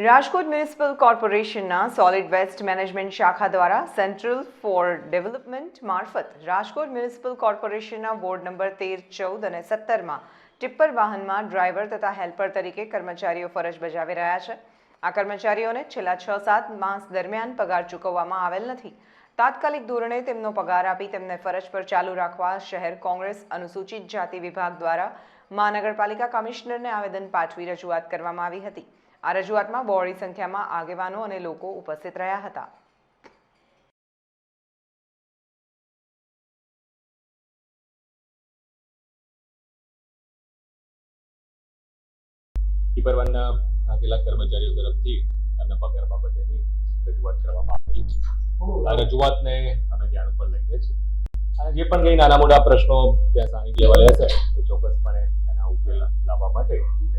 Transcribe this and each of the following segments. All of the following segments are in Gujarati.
રાજકોટ મ્યુનિસિપલ કોર્પોરેશનના સોલિડ વેસ્ટ મેનેજમેન્ટ શાખા દ્વારા સેન્ટ્રલ ફોર ડેવલપમેન્ટ મારફત રાજકોટ મ્યુનિસિપલ કોર્પોરેશનના વોર્ડ નંબર તેર, ચૌદ અને સત્તરમાં ટિપ્પર વાહનમાં ડ્રાઈવર તથા હેલ્પર તરીકે કર્મચારીઓ ફરજ બજાવી રહ્યા છે. આ કર્મચારીઓને છેલ્લા છ, સાત માસ દરમિયાન પગાર ચૂકવવામાં આવેલ નથી. તાત્કાલિક ધોરણે તેમનો પગાર આપી તેમને ફરજ પર ચાલુ રાખવા શહેર કોંગ્રેસ અનુસૂચિત જાતિ વિભાગ દ્વારા મહાનગરપાલિકા કમિશનરને આવેદન પાઠવી રજૂઆત કરવામાં આવી હતી. આ રજૂઆતમાં બહોળી સંખ્યામાં આગેવાનો અને લોકો ઉપસ્થિત રહ્યા હતા. કર્મચારીઓ તરફથી પગાર બાબતેની રજૂઆત કરવામાં આવેલી છે. આ રજૂઆતને અમે ધ્યાન ઉપર લઈએ છીએ. જે પણ કંઈ નાના મોટા પ્રશ્નો ત્યાં સ્થાનિક લેવલે હશે, એ ચોક્કસપણે એના ઉકેલ લાવવા માટે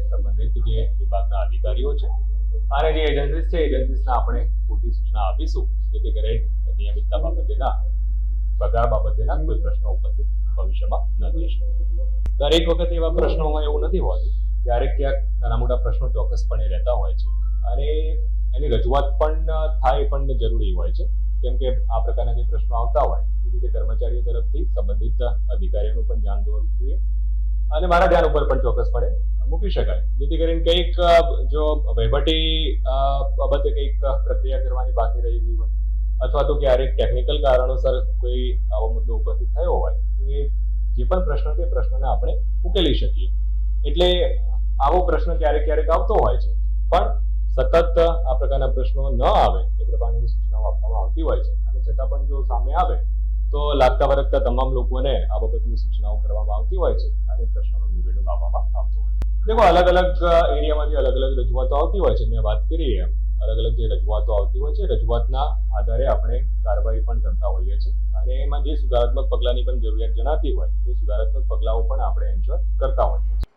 સંબંધિત અધિકારીઓ છે. અને જે એજન્સીસ છે એજન્સીસને આપણે પૂરતી સૂચના આપીશું. જેથી કરીને નિયમિતતા બાબતેના પગાર બાબતેના કોઈ પ્રશ્નો ઉપસ્થિત ભવિષ્યમાં ન થઈ શકે. દરેક વખતે એવા પ્રશ્નોમાં એવું નથી હોતું. ક્યારેક ક્યાંક નાના મોટા પ્રશ્નો ચોક્કસપણે રહેતા હોય છે. અને એની રજૂઆત પણ થાય પણ જરૂરી હોય છે. કેમ કે આ પ્રકારના જે પ્રશ્નો આવતા હોય, એ રીતે કર્મચારીઓ તરફથી સંબંધિત અધિકારીઓનું પણ ધ્યાન દોરવું જોઈએ. અને મારા ધ્યાન ઉપર પણ ચોક્કસપણે મૂકી શકાય. જેથી કરીને કંઈક જો વહીવટી બાબતે કંઈક પ્રક્રિયા કરવાની બાકી રહી ગઈ હોય, અથવા તો ક્યારેક ટેકનિકલ કારણોસર કોઈ આવો મુદ્દો ઉપસ્થિત થયો હોય, તો એ જે પણ પ્રશ્ન છે પ્રશ્નને આપણે ઉકેલી શકીએ. એટલે આવો પ્રશ્ન ક્યારેક ક્યારેક આવતો હોય છે. પણ સતત આ પ્રકારના પ્રશ્નો ન આવે, એ પ્રમાણેની સૂચનાઓ આપવામાં આવતી હોય છે. અને છતાં પણ જો સામે આવે તો લાગતા વરગતા તમામ લોકોને આ બાબતની સૂચનાઓ કરવામાં આવતી હોય છે અને પ્રશ્નોનો નિવેડો લાવવામાં આવતો હોય છે. દેખો અલગ અલગ એરિયામાંથી અલગ અલગ રજૂઆતો આવતી હોય છે. મેં વાત કરી એમ. અલગ અલગ જે રજૂઆતો આવતી હોય છે, રજૂઆતના આધારે આપણે કાર્યવાહી પણ કરતા હોઈએ છીએ. અને એમાં જે સુધારાત્મક પગલાંની પણ જરૂરિયાત જણાતી હોય, તે સુધારાત્મક પગલાઓ પણ આપણે એન્શ્યોર કરતા હોઈએ છીએ.